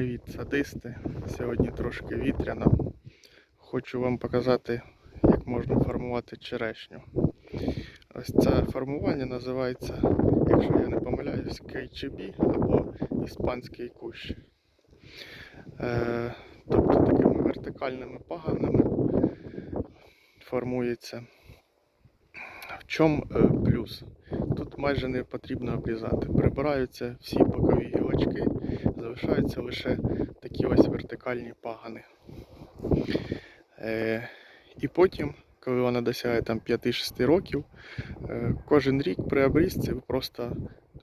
Привіт, садисти! Сьогодні трошки вітряно. Хочу вам показати, як можна формувати черешню. Ось це формування називається, якщо я не помиляюсь, KGB або іспанський кущ. Е, тобто такими вертикальними паганами формується. В чому е, плюс? Тут майже не потрібно обрізати. Прибираються всі бокові гілочки, залишаються лише такі ось вертикальні пагани. Е, і потім, коли вона досягає там 5-6 років, е, кожен рік при обрізці ви просто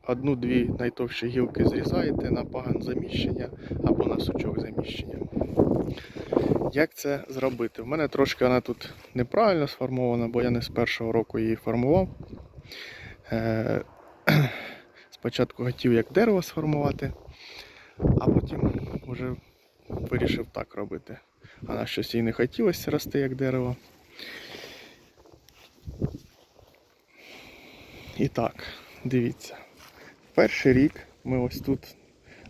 одну-дві найтовщі гілки зрізаєте на паган заміщення або на сучок заміщення. Як це зробити? В мене трошки вона тут неправильно сформована, бо я не з першого року її формував. Е, Спочатку хотів як дерево сформувати, а потім вже вирішив так робити. Вона щось їй не хотілося рости як дерево. І так, дивіться. Перший рік ми ось тут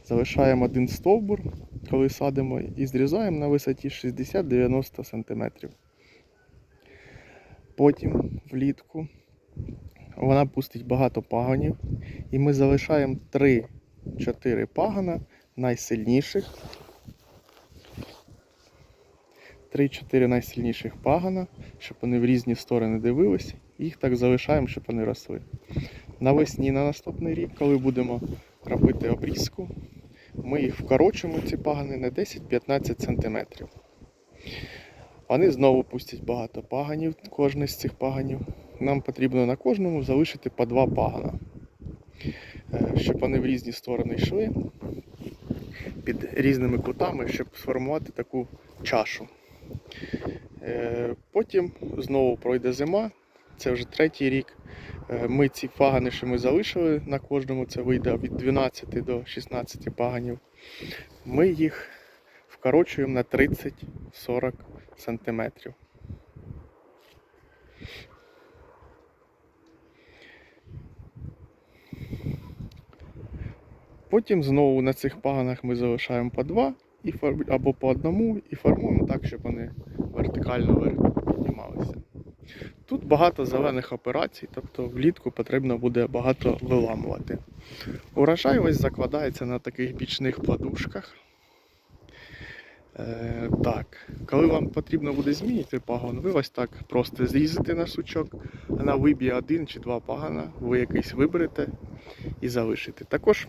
залишаємо один стовбур, коли садимо, і зрізаємо на висоті 60-90 см. Потім влітку вона пустить багато паганів, і ми залишаємо 3-4 пагана найсильніших. 3-4 найсильніших пагана, щоб вони в різні сторони дивились. Їх так залишаємо, щоб вони росли. Навесні на наступний рік, коли будемо робити обрізку, ми їх вкорочуємо, ці пагани, на 10-15 см. Вони знову пустять багато паганів, кожний з цих паганів. Нам потрібно на кожному залишити по два пагана, Е, щоб вони в різні сторони йшли під різними кутами, щоб сформувати таку чашу. Е, Потім знову пройде зима, це вже третій рік. Е, Ми ці пагани, що ми залишили на кожному, це вийде від 12 до 16 паганів. Ми їх вкорочуємо на 30-40 сантиметрів. Потім знову на цих паганах ми залишаємо по два і фор- або по одному і формуємо так, щоб вони вертикально піднімалися. Тут багато зелених операцій, тобто влітку потрібно буде багато виламувати. Урожай ось закладається на таких бічних платушках. Е, так, коли вам потрібно буде змінити пагон, ви ось так просто зрізите на сучок, вона виб'є один чи два пагана, ви якийсь виберете і залишите. Також,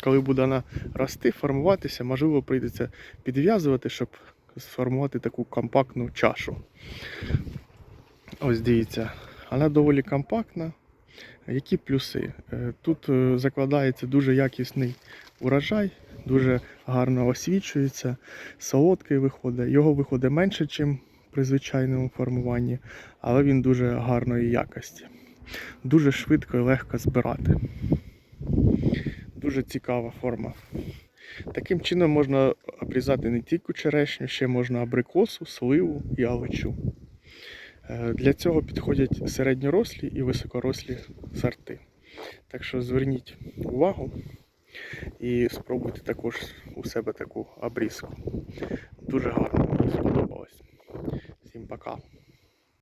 коли буде вона рости, формуватися, можливо, прийдеться підв'язувати, щоб сформувати таку компактну чашу. Ось дивіться, вона доволі компактна. Які плюси? Е, Тут е, закладається дуже якісний урожай, дуже гарно освічується, солодкий виходить. Його виходить менше, ніж при звичайному формуванні, але він дуже гарної якості. Дуже швидко і легко збирати. Дуже цікава форма. Таким чином можна обрізати не тільки черешню, ще можна абрикосу, сливу і алечу. Е, Для цього підходять середньорослі і високорослі сорти. Так що зверніть увагу і спробуйте також у себе таку обрізку. Дуже гарно мені сподобалось. Всім пока.